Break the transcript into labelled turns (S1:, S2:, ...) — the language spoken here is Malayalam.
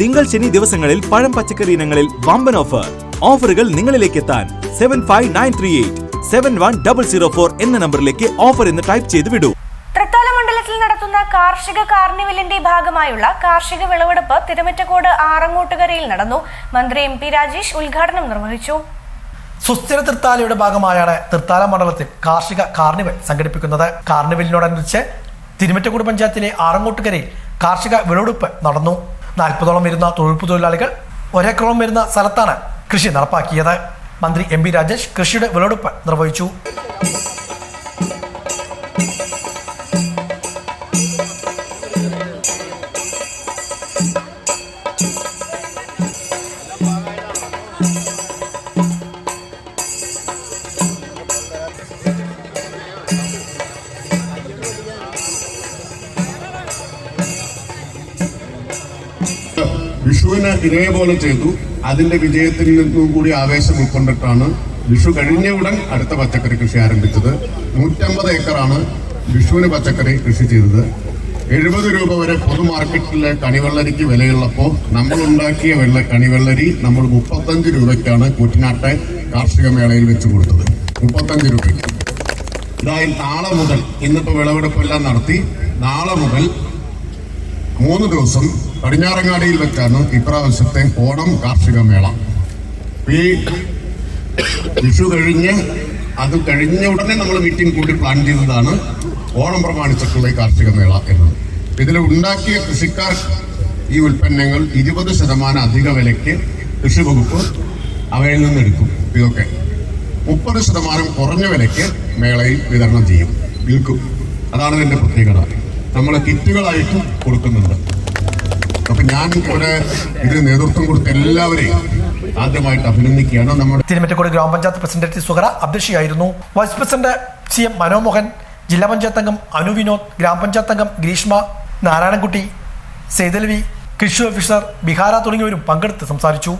S1: തിങ്കൾ ശനി ദിവസങ്ങളിൽ പഴം പച്ചക്കറി ഇനങ്ങളിൽ വമ്പൻ ഓഫർ ഓഫറുകൾ നിങ്ങളിലേക്ക് എത്താൻ seven five nine three eight seven one double zero four എന്ന നമ്പറിലേക്ക് ഓഫർ എന്ന് ടൈപ്പ് ചെയ്ത് വിടൂ.
S2: തൃത്താല മണ്ഡലത്തിൽ നടത്തുന്ന കാർഷിക കാർണിവലിന്റെ ഭാഗമായുള്ള കാർഷിക വിളവെടുപ്പ് തിരുമറ്റക്കോട് ആറങ്ങോട്ടുകരയിൽ നടന്നു. മന്ത്രി എം പി രാജേഷ് ഉദ്ഘാടനം നിർവഹിച്ചു.
S3: സുസ്ഥിര തൃത്താലയുടെ ഭാഗമായാണ് തൃത്താല മണ്ഡലത്തിൽ കാർഷിക കാർണിവൽ സംഘടിപ്പിക്കുന്നത്. കാർണിവലിനോടനുബന്ധിച്ച് തിരുമറ്റക്കൂട് പഞ്ചായത്തിലെ ആറങ്ങോട്ടുകരയിൽ കാർഷിക വിളവെടുപ്പ് നടന്നു. നാൽപ്പതോളം വരുന്ന തൊഴിൽപ്പ് തൊഴിലാളികൾ ഒരേക്കറോളം വരുന്ന സ്ഥലത്താണ് കൃഷി നടപ്പാക്കിയത്. മന്ത്രി എം പി രാജേഷ് കൃഷിയുടെ വിളവെടുപ്പ് നിർവഹിച്ചു.
S4: വിഷുവിന് ഇതേപോലെ ചെയ്തു. അതിന്റെ വിജയത്തിൽ നിന്നും കൂടി ആവേശം ഉൾക്കൊണ്ടിട്ടാണ് വിഷു കഴിഞ്ഞ ഉടൻ അടുത്ത പച്ചക്കറി കൃഷി ആരംഭിച്ചത്. നൂറ്റമ്പത് ഏക്കറാണ് വിഷുവിന് പച്ചക്കറി കൃഷി ചെയ്തത്. എഴുപത് രൂപ വരെ പൊതു മാർക്കറ്റിലെ കണിവെള്ളരിക്ക് വിലയുള്ളപ്പോൾ നമ്മൾ ഉണ്ടാക്കിയ വെള്ള കണിവെള്ളരി നമ്മൾ മുപ്പത്തഞ്ച് രൂപയ്ക്കാണ് കുറ്റിനാട്ടെ കാർഷിക മേളയിൽ വെച്ച് കൊടുത്തത്. മുപ്പത്തഞ്ച് രൂപയ്ക്ക്. ഇതായി നാളെ മുതൽ ഇന്നിപ്പോൾ വിളവെടുപ്പെല്ലാം നടത്തി നാളെ മുതൽ മൂന്ന് ദിവസം പടിഞ്ഞാറങ്ങാടിയിൽ വെച്ചാണ് ഇപ്രാവശ്യത്തെ ഓണം കാർഷിക മേള. ഈ വിഷു കഴിഞ്ഞ് അത് കഴിഞ്ഞ ഉടനെ നമ്മൾ മീറ്റിംഗ് കൂടി പ്ലാൻ ചെയ്തതാണ് ഓണം പ്രമാണിച്ചിട്ടുള്ള ഈ കാർഷിക മേള എന്നത്. ഇതിൽ ഉണ്ടാക്കിയ കൃഷിക്കാർ ഈ ഉൽപ്പന്നങ്ങൾ ഇരുപത് ശതമാനം അധിക വിലയ്ക്ക് കൃഷി വകുപ്പ് അവയിൽ നിന്ന് എടുക്കും. ഇതൊക്കെ മുപ്പത് ശതമാനം കുറഞ്ഞ വിലയ്ക്ക് മേളയിൽ വിതരണം ചെയ്യും. വിൽക്കും. അതാണ് ഇതിന്റെ പ്രത്യേകത. നമ്മൾ കിറ്റുകളായിട്ടും കൊടുക്കുന്നുണ്ട്. ഞാൻ ഇവിടെ ഇതിന് നേതൃത്വം കൊടുത്ത എല്ലാവരെയും ആദ്യമായിട്ട് അഭിനന്ദിക്കുകയാണ്. നമ്മുടെ
S3: തിരുമറ്റക്കോട് ഗ്രാമപഞ്ചായത്ത് president T Suhara അധ്യക്ഷയായിരുന്നു. Vice president C M Manomohan ജില്ലാ പഞ്ചായത്ത് അംഗം അനു വിനോദ് ഗ്രാമപഞ്ചായത്ത് അംഗം ഗ്രീഷ്മ നാരായണൻകുട്ടി സെയ്തലവി കൃഷി ഓഫീസർ ബിഹാര തുടങ്ങിയവരും പങ്കെടുത്ത് സംസാരിച്ചു.